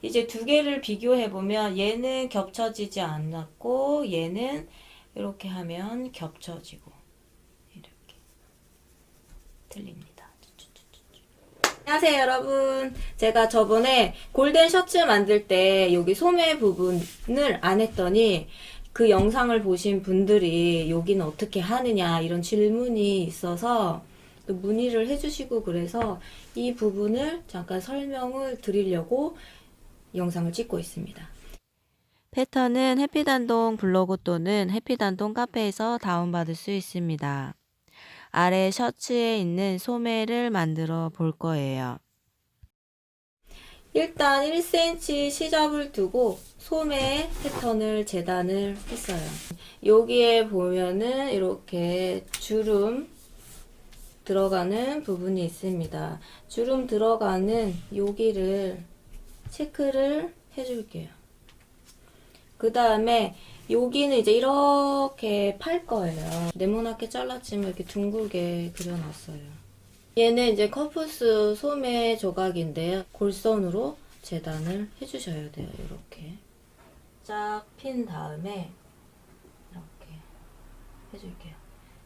이제 두 개를 비교해 보면 얘는 겹쳐지지 않았고 얘는 이렇게 하면 겹쳐지고 이렇게 틀립니다. 안녕하세요 여러분 제가 저번에 골든 셔츠 만들 때 여기 소매 부분을 안 했더니 그 영상을 보신 분들이 여기는 어떻게 하느냐 이런 질문이 있어서 또 문의를 해주시고 그래서 이 부분을 잠깐 설명을 드리려고 영상을 찍고 있습니다. 패턴은 해피단동 블로그 또는 해피단동 카페에서 다운받을 수 있습니다. 아래 셔츠에 있는 소매를 만들어 볼 거예요. 일단 1cm 시접을 두고 소매 패턴을 재단을 했어요. 여기에 보면은 이렇게 주름 들어가는 부분이 있습니다. 주름 들어가는 여기를 체크를 해줄게요. 그 다음에 여기는 이제 이렇게 팔 거예요. 네모나게 잘랐지만 이렇게 둥글게 그려놨어요. 얘는 이제 커프스 소매 조각인데요. 골선으로 재단을 해주셔야 돼요. 이렇게 쫙 핀 다음에 이렇게 해줄게요.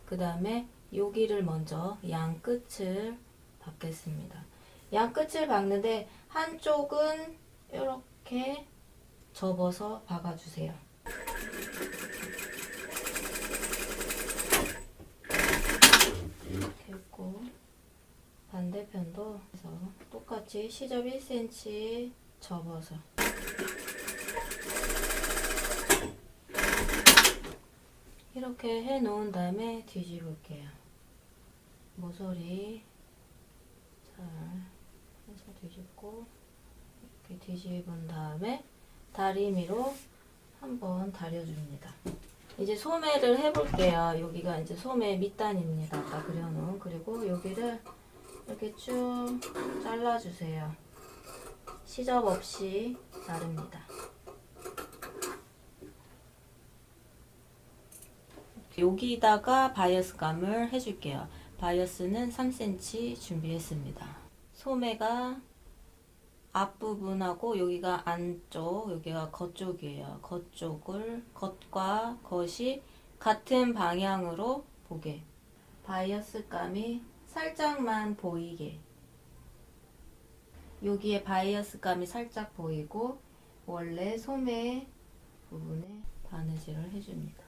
그 다음에 여기를 먼저 양 끝을 박겠습니다. 양 끝을 박는데 한쪽은 이렇게 접어서 박아주세요. 했고 반대편도 해서 똑같이 시접 1cm 접어서 이렇게 해 놓은 다음에 뒤집을게요. 모서리 잘 해서 뒤집고 이렇게 뒤집은 다음에 다리미로 한번 다려줍니다. 이제 소매를 해볼게요. 여기가 이제 소매 밑단입니다. 아까 그려놓은 그리고 여기를 이렇게 쭉 잘라주세요. 시접 없이 자릅니다. 여기다가 바이어스 감을 해줄게요. 바이어스는 3cm 준비했습니다. 소매가 앞부분하고 여기가 안쪽, 여기가 겉쪽이에요. 겉쪽을, 겉과 겉이 같은 방향으로 보게. 바이어스감이 살짝만 보이게. 여기에 바이어스감이 살짝 보이고, 원래 소매 부분에 바느질을 해줍니다.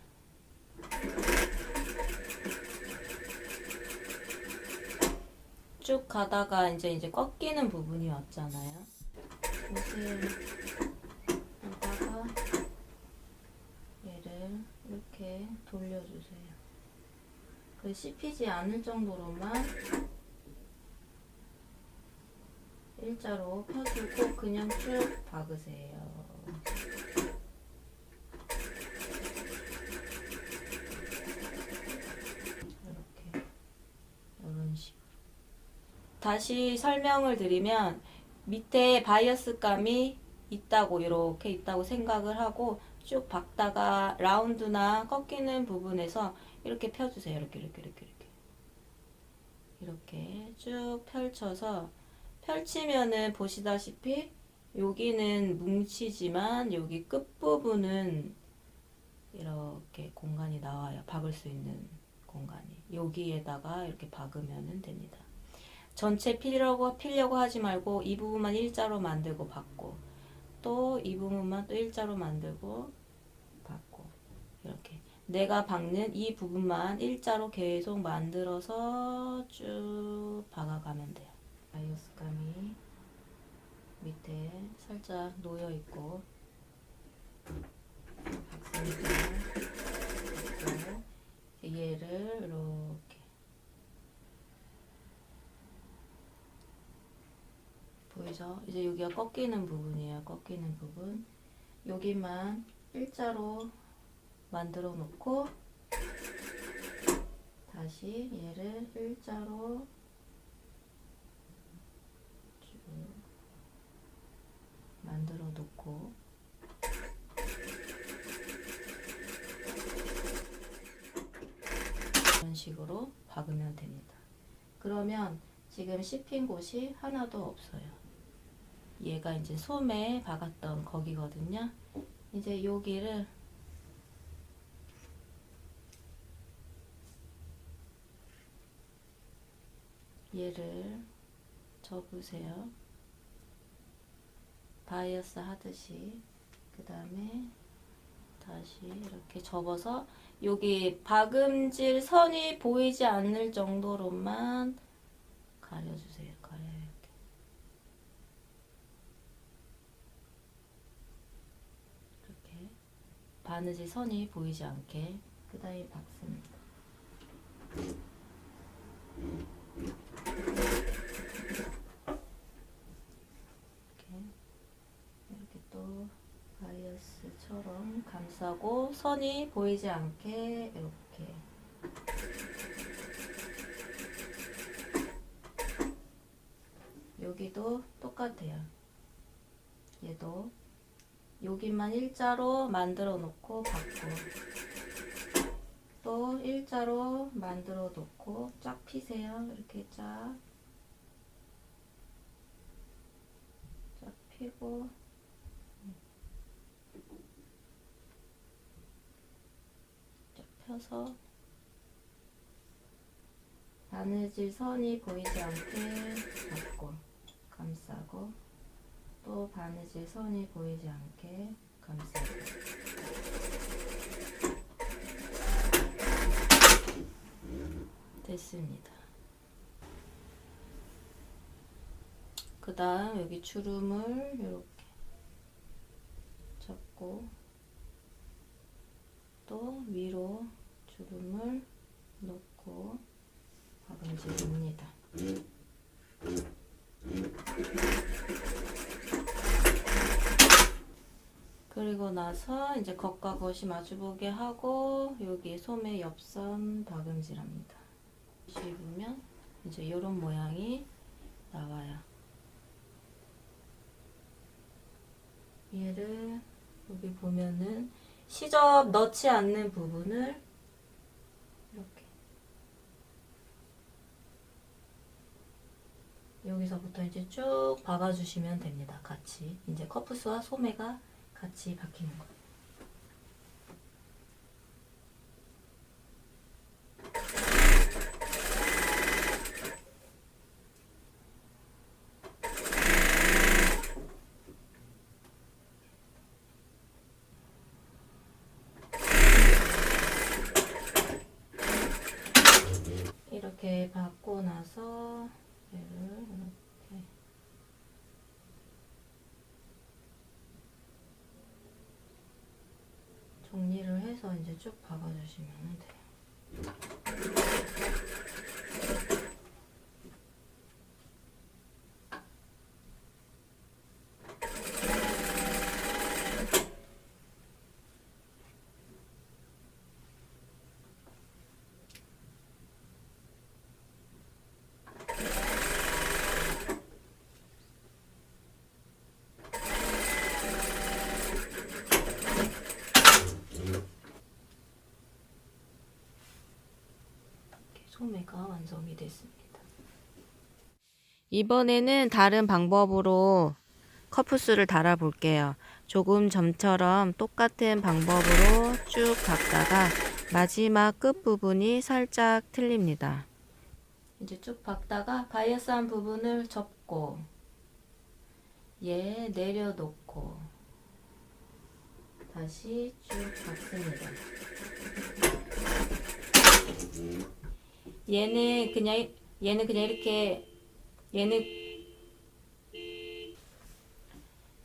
쭉 가다가 이제 이제 꺾이는 부분이 왔잖아요. 옷을 여기다가 얘를 이렇게 돌려주세요. 그 씹히지 않을 정도로만 일자로 펴주고 그냥 쭉 박으세요. 이렇게 이런 식으로. 다시 설명을 드리면 밑에 바이어스감이 있다고 이렇게 있다고 생각을 하고 쭉 박다가 라운드나 꺾이는 부분에서 이렇게 펴주세요. 이렇게 이렇게 이렇게 이렇게 이렇게 쭉 펼쳐서 펼치면은 보시다시피 여기는 뭉치지만 여기 끝 부분은 이렇게 공간이 나와요. 박을 수 있는 공간이 여기에다가 이렇게 박으면 됩니다. 전체 피려고 피려고 하지 말고 이 부분만 일자로 만들고 받고 또 이 부분만 또 일자로 만들고 받고 이렇게 내가 박는 이 부분만 일자로 계속 만들어서 쭉 박아가면 돼요. 바이오스감이 밑에 살짝 놓여 있고 얘를 이렇게 보이죠? 이제 여기가 꺾이는 부분이에요. 꺾이는 부분. 여기만 일자로 만들어 놓고 다시 얘를 일자로 쭉 만들어 놓고 이런 식으로 박으면 됩니다. 그러면 지금 씹힌 곳이 하나도 없어요. 얘가 이제 솜에 박았던 거기거든요. 이제 여기를 얘를 접으세요. 바이어스 하듯이 그 다음에 다시 이렇게 접어서 여기 박음질 선이 보이지 않을 정도로만 가려주세요. 가려요 이렇게. 이렇게 바느질 선이 보이지 않게 그 다음에 박습니다. 이렇게 또 바이어스처럼 감싸고 선이 보이지 않게 이렇게 여기도 똑같아요. 얘도 여기만 일자로 만들어 놓고 받고 또 일자로 만들어 놓고 쫙 피세요. 이렇게 쫙. 쫙 피고 쫙 펴서 바느질 선이 보이지 않게 잡고 감싸고 또 바느질 선이 보이지 않게 감싸고 됐습니다. 그 다음 여기 주름을 이렇게 잡고 또 위로 주름을 놓고 박음질입니다. 그리고 나서 이제 겉과 겉이 마주보게 하고 여기 소매 옆선 박음질합니다. 씹으면 이제 이런 모양이 나와요. 얘를 여기 보면은 시접 넣지 않는 부분을 이렇게 여기서부터 이제 쭉 박아주시면 됩니다. 같이 이제 커프스와 소매가 같이 박히는 거예요. 이렇게 받고 나서 얘를 이렇게 정리를 해서 이제 쭉 박아주시면 돼요. 이렇게 소매가 완성이 됐습니다. 이번에는 다른 방법으로 커프스를 달아 볼게요. 조금 점처럼 똑같은 방법으로 쭉 박다가 마지막 끝부분이 살짝 틀립니다. 이제 쭉 박다가 바이어스한 부분을 접고 얘 내려놓고 다시 쭉 박습니다. 얘는 그냥 얘는 그냥 이렇게 얘는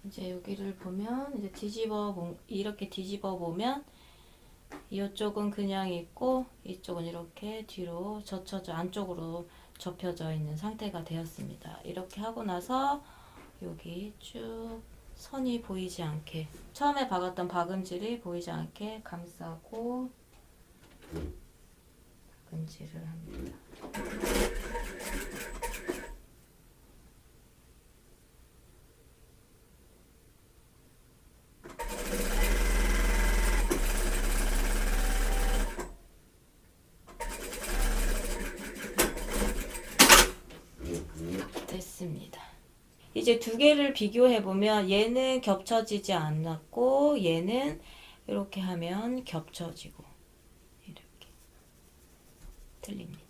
이제 여기를 보면 이제 뒤집어 보, 이렇게 뒤집어 보면 이쪽은 그냥 있고 이쪽은 이렇게 뒤로 젖혀져 안쪽으로 접혀져 있는 상태가 되었습니다. 이렇게 하고 나서 여기 쭉 선이 보이지 않게 처음에 박았던 박음질이 보이지 않게 감싸고 박음질을 합니다. 이제 두 개를 비교해 보면 얘는 겹쳐지지 않았고 얘는 이렇게 하면 겹쳐지고 excelente.